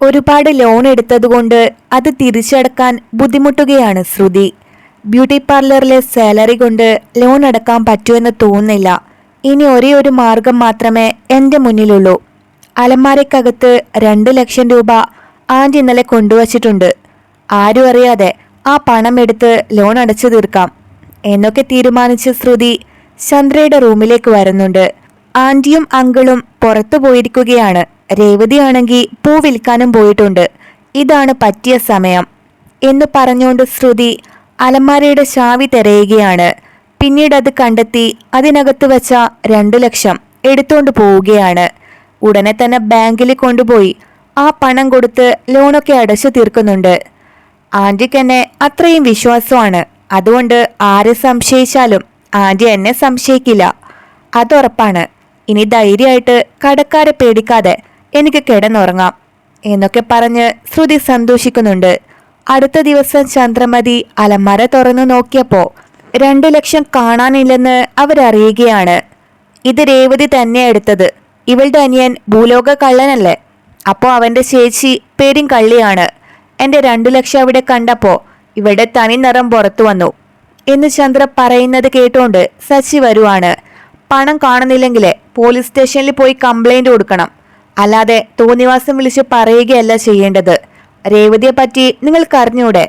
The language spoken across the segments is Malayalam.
ഒരുപാട് ലോൺ എടുത്തതുകൊണ്ട് അത് തിരിച്ചടക്കാൻ ബുദ്ധിമുട്ടുകയാണ് ശ്രുതി. ബ്യൂട്ടി പാർലറിലെ സാലറി കൊണ്ട് ലോൺ അടക്കാൻ പറ്റുമെന്ന് തോന്നുന്നില്ല. ഇനി ഒരേ ഒരു മാർഗം മാത്രമേ എന്റെ മുന്നിലുള്ളൂ. അലമാരയ്ക്കകത്ത് രണ്ട് ലക്ഷം രൂപ ആന്റ് ഇന്നലെ കൊണ്ടുവച്ചിട്ടുണ്ട്. ആരും അറിയാതെ ആ പണം എടുത്ത് ലോൺ അടച്ചു തീർക്കാം. എന്നൊക്കെ തീരുമാനിച്ച ശ്രുതി ചന്ദ്രയുടെ റൂമിലേക്ക് വരുന്നുണ്ട്. ആന്റിയും അങ്കിളും പുറത്തു പോയിരിക്കുകയാണ്. രേവതിയാണെങ്കിൽ പൂ വിൽക്കാനും പോയിട്ടുണ്ട്. ഇതാണ് പറ്റിയ സമയം. എന്ന് പറഞ്ഞുകൊണ്ട് ശ്രുതി അലമാരയുടെ ചാവി തിരയുകയാണ്. പിന്നീട് അത് കണ്ടെത്തി അതിനകത്ത് വെച്ച രണ്ടു ലക്ഷം എടുത്തുകൊണ്ട് പോവുകയാണ്. ഉടനെ തന്നെ ബാങ്കിൽ കൊണ്ടുപോയി ആ പണം കൊടുത്ത് ലോണൊക്കെ അടച്ചു തീർക്കുന്നുണ്ട്. ആന്റിക്ക് എന്നെ അത്രയും വിശ്വാസമാണ്. അതുകൊണ്ട് ആരെ സംശയിച്ചാലും ആന്റി എന്നെ സംശയിക്കില്ല. അതുറപ്പാണ് ഇനി ധൈര്യമായിട്ട് കടക്കാരെ പേടിക്കാതെ എനിക്ക് കിടന്നുറങ്ങാം എന്നൊക്കെ പറഞ്ഞ് ശ്രുതി സന്തോഷിക്കുന്നുണ്ട്. അടുത്ത ദിവസം ചന്ദ്രമതി അലമര തുറന്നു നോക്കിയപ്പോ രണ്ടു ലക്ഷം കാണാനില്ലെന്ന് അവരറിയുകയാണ്. ഇത് രേവതി തന്നെ എടുത്തത്. ഇവളുടെ അനിയൻ ഭൂലോക കള്ളനല്ലേ അപ്പോ അവന്റെ ചേച്ചി പേരും കള്ളിയാണ്. എന്റെ രണ്ടു ലക്ഷം അവിടെ കണ്ടപ്പോ ഇവളുടെ തനി നിറം പുറത്തു വന്നു. എന്ന് ചന്ദ്ര പറയുന്നത് കേട്ടോണ്ട് സച്ചി വരുവാണ്. പണം കാണുന്നില്ലെങ്കിൽ പോലീസ് സ്റ്റേഷനിൽ പോയി കംപ്ലൈന്റ് കൊടുക്കണം. അല്ലാതെ തോന്നിവാസം വിളിച്ച് പറയുകയല്ല ചെയ്യേണ്ടത്. രേവതിയെ പറ്റി നിങ്ങൾക്കറിഞ്ഞൂടെ.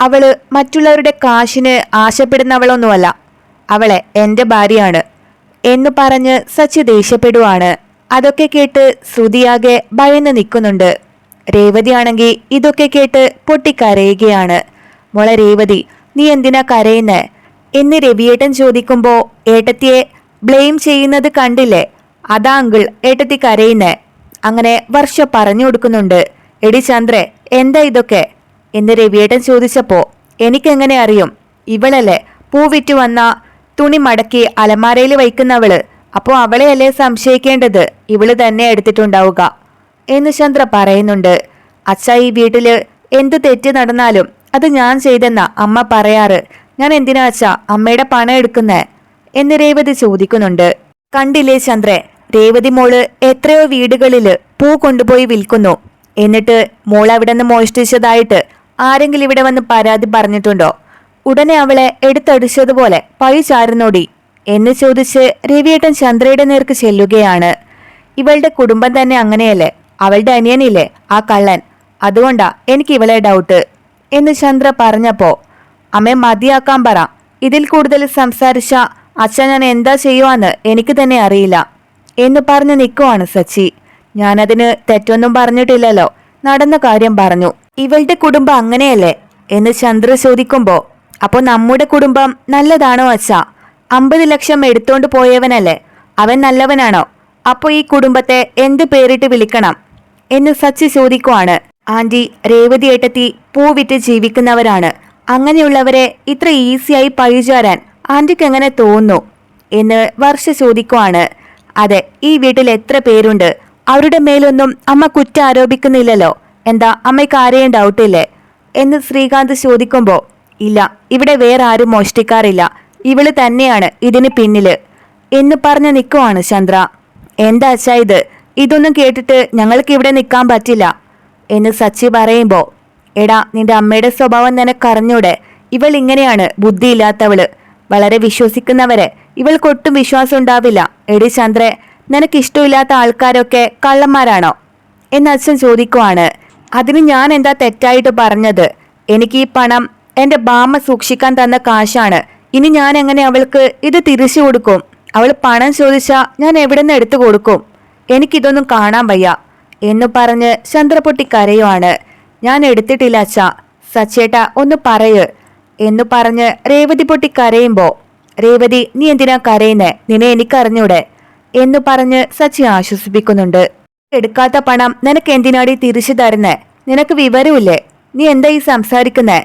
അവൾ മറ്റുള്ളവരുടെ കാശിന് ആശപ്പെടുന്നവളൊന്നുമല്ല. അവളെ എന്റെ ഭാര്യയാണ്. എന്ന് പറഞ്ഞ് സച്ചി ദേഷ്യപ്പെടുവാണ്. അതൊക്കെ കേട്ട് ശ്രുതിയാകെ ഭയന്ന് നിൽക്കുന്നുണ്ട്. രേവതിയാണെങ്കിൽ ഇതൊക്കെ കേട്ട് പൊട്ടിക്കരയുകയാണ്. മോളെ രേവതി നീ എന്തിനാ കരയുന്നേ? എന്ന് രവിയേട്ടൻ ചോദിക്കുമ്പോൾ ഏട്ടത്തിയെ ബ്ലെയിം ചെയ്യുന്നത് കണ്ടില്ലേ? അതാ അങ്കിൾ ഏട്ടത്തി കരയുന്നേ. അങ്ങനെ വർഷ പറഞ്ഞു കൊടുക്കുന്നുണ്ട്. എടി ചന്ദ്രെ എന്താ ഇതൊക്കെ? എന്ന് രവിയേട്ടൻ ചോദിച്ചപ്പോ എനിക്കെങ്ങനെ അറിയും? ഇവളല്ലേ? പൂ വിറ്റു വന്ന തുണി മടക്കി അലമാരയിൽ വയ്ക്കുന്നവൾ. അപ്പോ അവളെയല്ലേ സംശയിക്കേണ്ടത്? ഇവൾ തന്നെ എടുത്തിട്ടുണ്ടാവുക. എന്ന് ചന്ദ്ര പറയുന്നുണ്ട്. അച്ഛ ഈ വീട്ടിൽ എന്ത് തെറ്റ് നടന്നാലും അത് ഞാൻ ചെയ്തെന്ന അമ്മ പറയാറ്. ഞാൻ എന്തിനാ അച്ഛ അമ്മയുടെ പണം എടുക്കുന്നേ? എന്ന് രേവതി ചോദിക്കുന്നുണ്ട്. കണ്ടില്ലേ ചന്ദ്രേ രേവതി മോൾ എത്രയോ വീടുകളിൽ പൂ കൊണ്ടുപോയി വിൽക്കുന്നു. എന്നിട്ട് മോൾ അവിടെ നിന്ന് മോഷ്ടിച്ചതായിട്ട് ആരെങ്കിലും ഇവിടെ വന്ന് പരാതി പറഞ്ഞിട്ടുണ്ടോ? ഉടനെ അവളെ എടുത്തടിച്ചതുപോലെ പഴി ചാരുന്നോടി എന്ന് ചോദിച്ച് രവിയേട്ടൻ ചന്ദ്രയുടെ നേർക്ക് ചെല്ലുകയാണ്. ഇവളുടെ കുടുംബം തന്നെ അങ്ങനെയല്ലേ? അവളുടെ അനിയനില്ലേ ആ കള്ളൻ? അതുകൊണ്ടാ എനിക്ക് ഇവളെ ഡൗട്ട് എന്ന് ചന്ദ്ര പറഞ്ഞപ്പോ അമ്മ മതിയാക്കാൻ പറ. ഇതിൽ കൂടുതൽ സംസാരിച്ച അച്ഛൻ ഞാൻ എന്താ ചെയ്യുവാന്ന് എനിക്ക് തന്നെ അറിയില്ല. എന്ന് പറഞ്ഞു നിൽക്കുവാണ് സച്ചി. ഞാനതിന് തെറ്റൊന്നും പറഞ്ഞിട്ടില്ലല്ലോ. നടന്ന കാര്യം പറഞ്ഞു. ഇവളുടെ കുടുംബം അങ്ങനെയല്ലേ? എന്ന് ചന്ദ്ര ചോദിക്കുമ്പോ അപ്പൊ നമ്മുടെ കുടുംബം നല്ലതാണോ അച്ഛാ? അമ്പത് ലക്ഷം എടുത്തോണ്ട് പോയവനല്ലേ? അവൻ നല്ലവനാണോ? അപ്പൊ ഈ കുടുംബത്തെ എന്ത് പേരിട്ട് വിളിക്കണം? എന്ന് സച്ചി ചോദിക്കുവാണ്. ആന്റി രേവതി ഏട്ടത്തി പൂ വിറ്റ് ജീവിക്കുന്നവരാണ്. അങ്ങനെയുള്ളവരെ ഇത്ര ഈസിയായി പഴിചാരാൻ ആന്റിക്ക് എങ്ങനെ തോന്നുന്നു? എന്ന് വർഷ ചോദിക്കുവാണ്. അതെ ഈ വീട്ടിൽ എത്ര പേരുണ്ട്? അവരുടെ മേലൊന്നും അമ്മ കുറ്റം ആരോപിക്കുന്നില്ലല്ലോ. എന്താ അമ്മയ്ക്ക് ആരെയും ഡൗട്ടില്ലേ എന്ന് ശ്രീകാന്ത് ചോദിക്കുമ്പോൾ ഇല്ല ഇവിടെ വേറെ ആരും മോഷ്ടിക്കാറില്ല. ഇവൾ തന്നെയാണ് ഇതിന് പിന്നിൽ. എന്ന് പറഞ്ഞു നിൽക്കുവാണ് ചന്ദ്ര. എന്താ അച്ഛാ ഇത്? ഇതൊന്നും കേട്ടിട്ട് ഞങ്ങൾക്ക് ഇവിടെ നിൽക്കാൻ പറ്റില്ല. എന്ന് സച്ചി പറയുമ്പോൾ എടാ നിന്റെ അമ്മയുടെ സ്വഭാവം നിനക്കറിഞ്ഞൂടെ ഇവൾ ഇങ്ങനെയാണ് ബുദ്ധിയില്ലാത്തവൾ. വളരെ വിശ്വസിക്കുന്നവരെ. ഇവൾക്കൊട്ടും വിശ്വാസം ഉണ്ടാവില്ല എടി ചന്ദ്രെ നിനക്ക് ഇഷ്ടമില്ലാത്ത ആൾക്കാരൊക്കെ കള്ളന്മാരാണോ? എന്ന് അച്ഛൻ ചോദിക്കുവാണ്. അതിന് ഞാൻ എന്താ തെറ്റായിട്ട് പറഞ്ഞത്? എനിക്ക് ഈ പണം എന്റെ ബാമ്മ സൂക്ഷിക്കാൻ തന്ന കാശാണ്. ഇനി ഞാൻ എങ്ങനെ അവൾക്ക് ഇത് തിരിച്ചു കൊടുക്കും? അവൾ പണം ചോദിച്ചാ ഞാൻ എവിടെ നിന്ന് എടുത്തു കൊടുക്കും? എനിക്കിതൊന്നും കാണാൻ വയ്യ. എന്ന് പറഞ്ഞ് ചന്ദ്രപൊട്ടി കരയുവാണ്. ഞാൻ എടുത്തിട്ടില്ല അച്ഛ. സച്ചേട്ട ഒന്ന് പറയ്. എന്നു പറഞ്ഞ് രേവതി പൊട്ടി കരയുമ്പോ രേവതി നീ എന്തിനാ കരയുന്നേ? നിന്നെ എനിക്കറിഞ്ഞൂടെ? എന്നു പറഞ്ഞ് സച്ചി ആശ്വസിപ്പിക്കുന്നുണ്ട്. എടുക്കാത്ത പണം നിനക്ക് എന്തിനാടി തിരിച്ചു തരുന്നേ? നിനക്ക് വിവരമില്ലേ? നീ എന്താ ഈ സംസാരിക്കുന്നേ?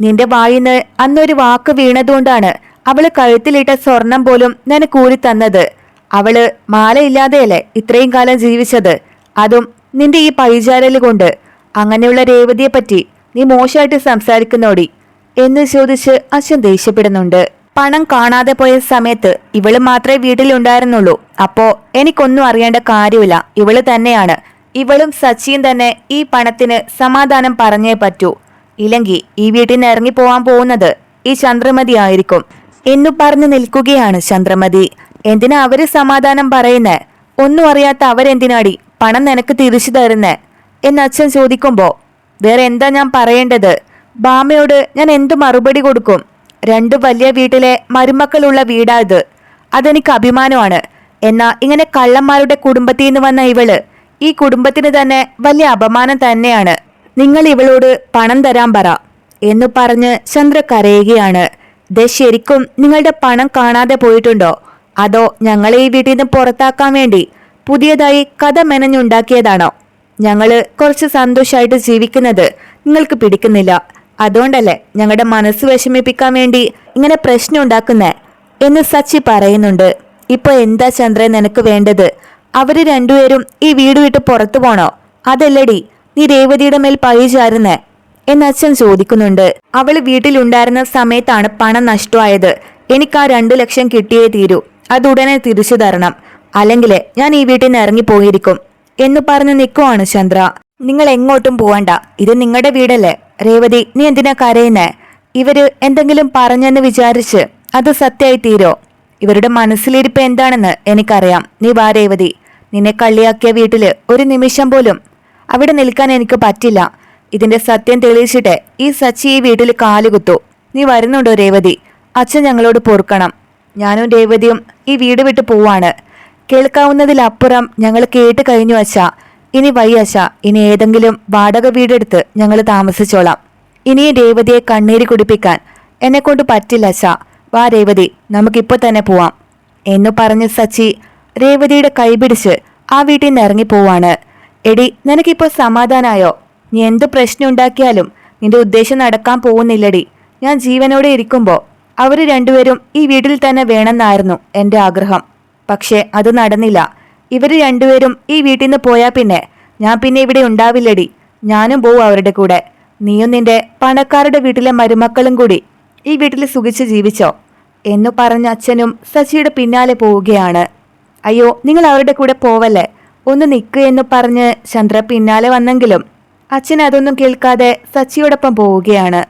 നിന്റെ വായിന്ന് അന്നൊരു വാക്ക് വീണതുകൊണ്ടാണ് അവൾ കഴുത്തിലിട്ട സ്വർണം പോലും നിനക്ക് ഊരി തന്നത്. അവൾ മാലയില്ലാതെയല്ലേ ഇത്രയും കാലം ജീവിച്ചത്? അതും നിന്റെ ഈ പഴിചാരൽ കൊണ്ട്. അങ്ങനെയുള്ള രേവതിയെപ്പറ്റി നീ മോശമായിട്ട് സംസാരിക്കുന്നോടി? എന്ന് ചോദിച്ച് അച്ഛൻ ദേഷ്യപ്പെടുന്നുണ്ട്. പണം കാണാതെ പോയ സമയത്ത് ഇവൾ മാത്രമേ വീട്ടിലുണ്ടായിരുന്നുള്ളൂ. അപ്പോ എനിക്കൊന്നും അറിയേണ്ട കാര്യമില്ല. ഇവൾ തന്നെയാണ്. ഇവളും സച്ചിയും തന്നെ ഈ പണത്തിന് സമാധാനം പറഞ്ഞേ പറ്റൂ. ഇല്ലെങ്കിൽ ഈ വീട്ടിൽ നിന്ന് ഇറങ്ങി പോവാൻ പോകുന്നത് ഈ ചന്ദ്രമതി ആയിരിക്കും. എന്നു പറഞ്ഞു നിൽക്കുകയാണ് ചന്ദ്രമതി. എന്തിനാ അവർ സമാധാനം പറയുന്നേ? ഒന്നും അറിയാത്ത അവരെന്തിനാടി പണം നിനക്ക് തിരിച്ചു തരുന്നേ? എന്ന് അച്ഛൻ ചോദിക്കുമ്പോ വേറെ എന്താ ഞാൻ പറയേണ്ടത്? ബാമയോട് ഞാൻ എന്തു മറുപടി കൊടുക്കും? രണ്ടു വലിയ വീട്ടിലെ മരുമക്കളുള്ള വീടാ ഇത് അതെനിക്ക് അഭിമാനമാണ്. എന്നാ ഇങ്ങനെ കള്ളന്മാരുടെ കുടുംബത്തിൽ നിന്ന് വന്ന ഇവൾ ഈ കുടുംബത്തിന് തന്നെ വലിയ അപമാനം തന്നെയാണ്. നിങ്ങൾ ഇവളോട് പണം തരാൻ പറ എന്ന് പറഞ്ഞ് ചന്ദ്ര കരയുകയാണ്. ദേ ശരിക്കും നിങ്ങളുടെ പണം കാണാതെ പോയിട്ടുണ്ടോ? അതോ ഞങ്ങളെ ഈ വീട്ടിൽ നിന്ന് പുറത്താക്കാൻ വേണ്ടി പുതിയതായി കഥ മെനഞ്ഞുണ്ടാക്കിയതാണോ? ഞങ്ങൾ കുറച്ച് സന്തോഷമായിട്ട് ജീവിക്കുന്നത് നിങ്ങൾക്ക് പിടിക്കുന്നില്ല. അതുകൊണ്ടല്ലേ ഞങ്ങളുടെ മനസ്സ് വിഷമിപ്പിക്കാൻ വേണ്ടി ഇങ്ങനെ പ്രശ്നം ഉണ്ടാക്കുന്നേ? എന്ന് സച്ചി പറയുന്നുണ്ട്. ഇപ്പൊ എന്താ ചന്ദ്രൻ നിനക്ക് വേണ്ടത്? അവർ രണ്ടുപേരും ഈ വീട് വിട്ട് പുറത്തു പോണോ? അതല്ലടി നീ രേവതിയുടെ മേൽ പഴി ചാരുന്നേ? എന്ന് അച്ഛൻ ചോദിക്കുന്നുണ്ട്. അവൾ വീട്ടിലുണ്ടായിരുന്ന സമയത്താണ് പണം നഷ്ടമായത്. എനിക്ക് ആ രണ്ടു ലക്ഷം കിട്ടിയേ തീരൂ. അത് ഉടനെ തിരിച്ചു തരണം. അല്ലെങ്കിൽ ഞാൻ ഈ വീട്ടിൽ നിന്ന് ഇറങ്ങിപ്പോയിരിക്കും എന്ന് പറഞ്ഞു നിൽക്കുവാണ് ചന്ദ്ര. നിങ്ങൾ എങ്ങോട്ടും പോവണ്ട. ഇത് നിങ്ങളുടെ വീടല്ലേ? രേവതി നീ എന്തിനാ കരയുന്നേ? ഇവർ എന്തെങ്കിലും പറഞ്ഞെന്ന് വിചാരിച്ച് അത് സത്യമായി തീരോ ഇവരുടെ മനസ്സിലിരിപ്പ് എന്താണെന്ന് എനിക്കറിയാം. നീ വാ രേവതി. നിന്നെ കള്ളിയാക്കിയ വീട്ടിൽ ഒരു നിമിഷം പോലും അവിടെ നിൽക്കാൻ എനിക്ക് പറ്റില്ല. ഇതിന്റെ സത്യം തെളിയിച്ചിട്ട് ഈ സച്ചി ഈ വീട്ടിൽ കാലുകുത്തു നീ വരുന്നുണ്ടോ രേവതി? അച്ഛൻ ഞങ്ങളോട് പൊറുക്കണം. ഞാനും രേവതിയും ഈ വീട് വിട്ട് പോവാണ്. കേൾക്കാവുന്നതിലപ്പുറം ഞങ്ങൾ കേട്ട് കഴിഞ്ഞു അച്ഛാ. ഇനി വയ്യാശ ഇനി ഏതെങ്കിലും വാടക വീടെടുത്ത് ഞങ്ങൾ താമസിച്ചോളാം. ഇനി രേവതിയെ കണ്ണീര് കുടിപ്പിക്കാൻ എന്നെ കൊണ്ട് പറ്റില്ല ശ വാ രേവതി നമുക്കിപ്പോ തന്നെ പോവാം. എന്നു പറഞ്ഞ് സച്ചി രേവതിയുടെ കൈപിടിച്ച് ആ വീട്ടിൽ നിന്ന് ഇറങ്ങി പോവാണ്. എടി നിനക്കിപ്പോ സമാധാനായോ? നീ എന്ത് പ്രശ്നം ഉണ്ടാക്കിയാലും നിന്റെ ഉദ്ദേശം നടക്കാൻ പോകുന്നില്ലടി. ഞാൻ ജീവനോടെ ഇരിക്കുമ്പോൾ അവർ രണ്ടുപേരും ഈ വീട്ടിൽ തന്നെ വേണമെന്നായിരുന്നു എന്റെ ആഗ്രഹം. പക്ഷേ അത് നടന്നില്ല. ഇവർ രണ്ടുപേരും ഈ വീട്ടിൽ നിന്ന് പോയാ പിന്നെ. ഞാൻ പിന്നെ ഇവിടെ ഉണ്ടാവില്ലടി. ഞാനും പോവും അവരുടെ കൂടെ. നീയും നിന്റെ പണക്കാരുടെ വീട്ടിലെ മരുമക്കളും കൂടി ഈ വീട്ടിൽ സുഖിച്ച് ജീവിച്ചോ എന്നു പറഞ്ഞ അച്ഛനും സച്ചിയുടെ പിന്നാലെ പോവുകയാണ്. അയ്യോ നിങ്ങൾ അവരുടെ കൂടെ പോവല്ലേ? ഒന്ന് നിൽക്കുക എന്ന് പറഞ്ഞ് ചന്ദ്ര പിന്നാലെ വന്നെങ്കിലും അച്ഛൻ അതൊന്നും കേൾക്കാതെ സച്ചിയോടൊപ്പം പോവുകയാണ്.